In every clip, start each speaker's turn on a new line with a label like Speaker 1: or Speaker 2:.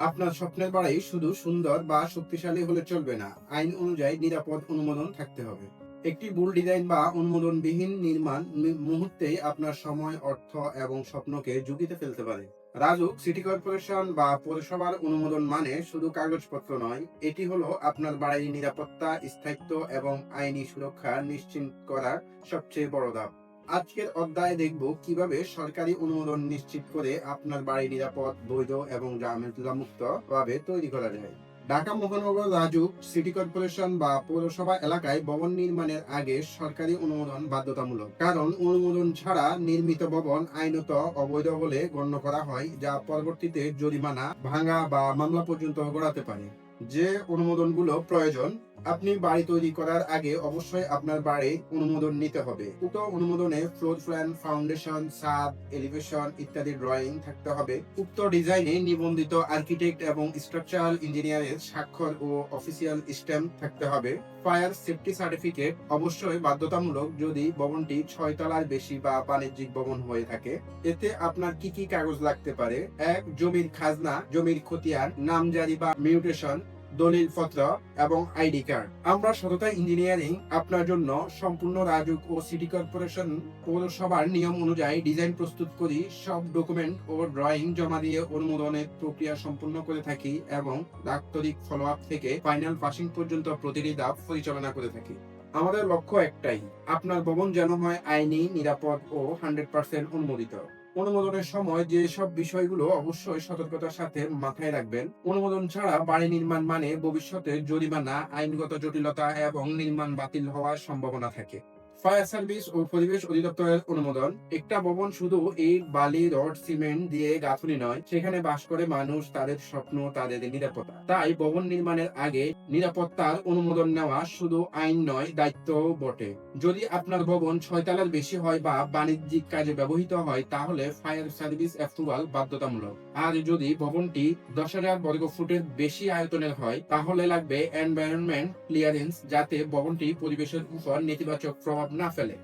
Speaker 1: আপনার স্বপ্নের বাড়ি শুধু সুন্দর বা শক্তিশালী হলে চলবে না। আইন অনুযায়ী নিরাপদ অনুমোদন থাকতে হবে। একটি ভুল ডিজাইন বা অনুমোদনবিহীন নির্মাণ মুহূর্তেই আপনার সময়, অর্থ এবং স্বপ্নকে ঝুঁকিতে ফেলতে পারে। রাজুক, সিটি কর্পোরেশন বা পৌরসভার অনুমোদন মানে শুধু কাগজপত্র নয়, এটি হলো আপনার বাড়ির নিরাপত্তা, স্থায়িত্ব এবং আইনি সুরক্ষা নিশ্চিত করার সবচেয়ে বড় ধাপ। আজকের অধ্যায়ে দেখব কীভাবে সরকারি অনুমোদন নিশ্চিত করে আপনার বাড়ি নিরাপদ, বৈধ এবং ঝামেলামুক্ত ভাবে তৈরি করা যায়। ঢাকা মহানগর রাজুক সিটি কর্পোরেশন বা পৌরসভা এলাকায় ভবন নির্মাণের আগে সরকারি অনুমোদন বাধ্যতামূলক। কারণ অনুমোদন ছাড়া নির্মিত ভবন আইনত অবৈধ বলে গণ্য করা হয়, যা পরবর্তীতে জরিমানা, ভাঙা বা মামলা পর্যন্ত গড়াতে পারে। যে অনুমোদনগুলো প্রয়োজন আপনি বাড়ি তৈরি করার আগে অবশ্যই আপনার বাড়ির অনুমোদন নিতে হবে। উক্ত অনুমোদনে floor plan foundation sub elevation ইত্যাদি ড্রয়িং থাকতে হবে। উক্ত ডিজাইনে নিবন্ধিত আর্কিটেক্ট এবং স্ট্রাকচারাল ইঞ্জিনিয়ারের স্বাক্ষর ও অফিসিয়াল স্ট্যাম্প থাকতে হবে। ফায়ার সেফটি সার্টিফিকেট অবশ্যই বাধ্যতামূলক যদি ভবনটি ছয় তলার বেশি বা বাণিজ্যিক ভবন হয়ে থাকে। এতে আপনার কি কি কাগজ লাগতে পারে? এক, জমির খাজনা, জমির খতিয়ান, নামজারি বা মিউটেশন দলিল পত্র এবং আইডি কার্ড। আমরা সততা ইঞ্জিনিয়ারিং আপনার জন্য সম্পূর্ণ রাজুক ও সিটি কর্পোরেশন পৌরসভার নিয়ম অনুযায়ী ডিজাইন প্রস্তুত করি, সব ডকুমেন্ট ও ড্রয়িং জমা দিয়ে অনুমোদনের প্রক্রিয়া সম্পূর্ণ করে থাকি এবং দাপ্তরিক ফলো আপ থেকে ফাইনাল পাসিং পর্যন্ত প্রতিটি ধাপ পরিচালনা করে থাকি। আমাদের লক্ষ্য একটাই, আপনার ভবন যেন হয় আইনি, নিরাপদ ও হান্ড্রেড পার্সেন্ট অনুমোদিত। অনুমোদনের সময় যে সব বিষয়গুলো অবশ্যই সতর্কতার সাথে মাথায় রাখবেন। অনুমোদন ছাড়া বাড়ি নির্মাণ মানে ভবিষ্যতে জরিমানা, আইনগত জটিলতা এবং নির্মাণ বাতিল হওয়ার সম্ভাবনা থাকে। ফায়ার সার্ভিস ও পরিবেশ অধিদপ্তরের অনুমোদন। একটা ভবন শুধু ইট বালি, রড, সিমেন্ট দিয়ে গাঁথনি নয়, সেখানে বাস করে মানুষ, তাদের স্বপ্ন, তাদের নিরাপত্তা। তাই ভবন নির্মাণের আগে নিরাপত্তার অনুমোদন নেওয়া শুধু আইন নয় দায়িত্ব বটে। যদি আপনার ভবন ছয়তলার বেশি হয় বা বাণিজ্যিক কাজে ব্যবহৃত হয়, তাহলে ফায়ার সার্ভিস অ্যাপ্রুভাল বাধ্যতামূলক। আর যদি ভবনটি দশ হাজার বর্গ ফুটের বেশি আয়তনের হয়, তাহলে লাগবে এনভায়রনমেন্ট ক্লিয়ারেন্স যাতে ভবনটি পরিবেশের উপর নেতিবাচক প্রভাব না ফেলে।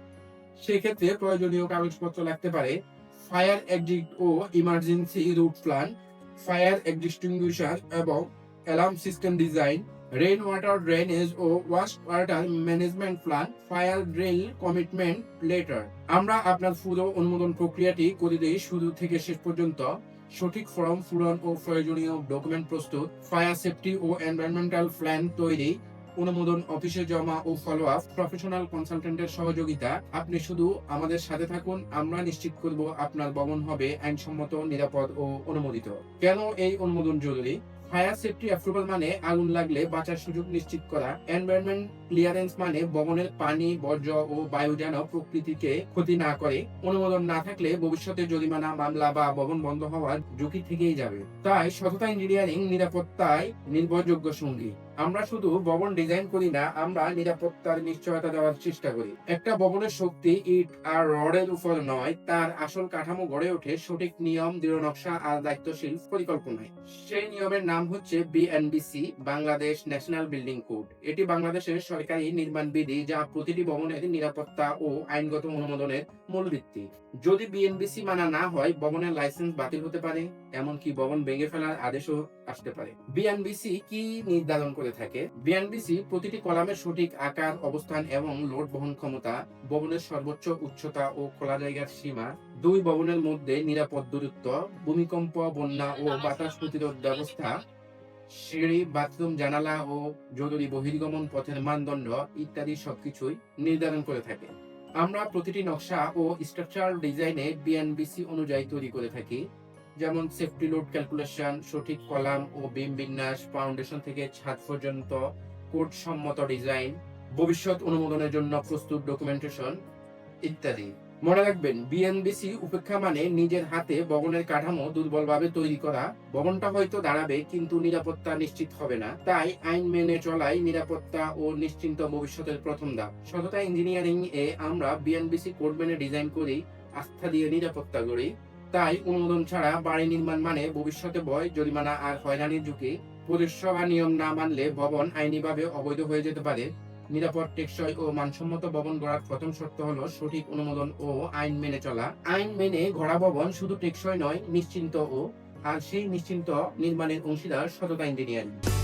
Speaker 1: সেক্ষেত্রে প্রয়োজনীয় কাগজপত্র লাগতে পারে। ফায়ার এক্সিট ও emergency route plan, fire extinguisher এবং alarm system design rain water drainage ও wash water management plan, fire drill commitment letter. আমরা আপনার পুরো অনুমোদন প্রক্রিয়াটি করে দিই শুরু থেকে শেষ পর্যন্ত। সঠিক ফর্ম পূরণ ও প্রয়োজনীয় ডকুমেন্ট প্রস্তুত, ফায়ার সেফটি ও এনভায়রনমেন্টাল প্ল্যান তৈরি অনুমোদন, অফিসে জমা ও ফলো আপ প্রফেশনাল কনসালটেন্টের সহযোগিতা। আপনি শুধু আমাদের সাথে থাকুন, আমরা নিশ্চিত করব আপনার ভবন হবে আইনসম্মত, নিরাপদ ও অনুমোদিত। কেন এই অনুমোদন জরুরি? ফায়ার সেফটি অ্যাপ্রুভাল মানে আগুন লাগলে বাঁচার সুযোগ নিশ্চিত করা। এনভায়রনমেন্ট ক্লিয়ারেন্স মানে ভবনের পানি, বর্জ্য ও বায়ু যেন প্রকৃতিকে ক্ষতি না করে। অনুমোদন না থাকলে ভবিষ্যতে জরিমানা, মামলা বা ভবন বন্ধ হওয়ার ঝুঁকি থেকেই যাবে। তাই সততা ইঞ্জিনিয়ারিং নিরাপত্তায় নির্ভরযোগ্য সঙ্গী। আমরা শুধু ভবন ডিজাইন করি না, আমরা নিরাপত্তার নিশ্চয়তা দেওয়ার চেষ্টা করি। একটা ভবনের শক্তি ইট আর রডের উপর নয়, তার আসল কাঠামো গড়ে ওঠে সঠিক নিয়ম, দৃঢ় নকশা আর দায়িত্বশীল পরিকল্পনায়। সেই নিয়মের নাম হচ্ছে BNBC Bangladesh national building code. এটি বাংলাদেশের সরকারি নির্মাণ বিধি যা প্রতিটি ভবনের নিরাপত্তা ও আইনগত অনুমোদনের মূল ভিত্তি। যদি বিএনবিসি মানা না হয়, ভবনের লাইসেন্স বাতিল হতে পারে, এমনকি ভবন ভেঙে ফেলার আদেশও আসতে পারে। বিএনবিসি কি নির্ধারণ করে? থাকে। বিএনবিসি প্রতিটি কলামের সঠিক আকার, অবস্থান এবং লোড বহন ক্ষমতা, ভবনের সর্বোচ্চ উচ্চতা ও খোলা জায়গার সীমা, দুই ভবনের মধ্যে নিরাপদ দূরত্ব, ভূমিকম্প, বন্যা ও বাতাস প্রতিরোধ ব্যবস্থা, সিঁড়ি, বাথরুম, জানালা ও জরুরি বহির্গমন পথের মানদণ্ড ইত্যাদি সবকিছুই নির্ধারণ করে থাকে। আমরা প্রতিটি নকশা ও স্ট্রাকচারাল ডিজাইনে বিএনবিসি অনুযায়ী তৈরি করে থাকি। যেমন সেফটি লোড ক্যালকুলেশন সঠিক কলাম ও বিম বিন্যাস ফাউন্ডেশন থেকে ছাদ পর্যন্ত কোড সম্মত ডিজাইন ভবিষ্যৎ অনুমোদনের জন্য প্রস্তুত ডকুমেন্টেশন ইত্যাদি। মনে রাখবেন বিএনবিসি উপেক্ষা মানে নিজের হাতে ভবনের কাঠামো দুর্বলভাবে তৈরি করা। ভবনটা হয়তো দাঁড়াবে, কিন্তু নিরাপত্তা নিশ্চিত হবে না। তাই আইন মেনে চলাই নিরাপত্তা ও নিশ্চিন্ত ভবিষ্যতের প্রথম ধাপ। সততা ইঞ্জিনিয়ারিং এ আমরা বিএনবিসি কোড মেনে ডিজাইন করি, আস্থা দিয়ে নিরাপত্তা করি তাই অনুমোদন ছাড়া বাড়ি নির্মাণ মানে ভবিষ্যতে ভয় জরিমানা আর হয়রানির ঝুঁকি। পরিষেবা নিয়ম না মানলে ভবন আইনিভাবে অবৈধ হয়ে যেতে পারে। নিরাপদ, টেকসই ও মানসম্মত ভবন গড়ার প্রথম শর্ত হলো সঠিক অনুমোদন ও আইন মেনে চলা। আইন মেনে গড়া ভবন শুধু টেকসই নয়, নিশ্চিন্ত ও, আর সেই নিশ্চিন্ত নির্মাণের অংশীদার সততা ইঞ্জিনিয়ারিং।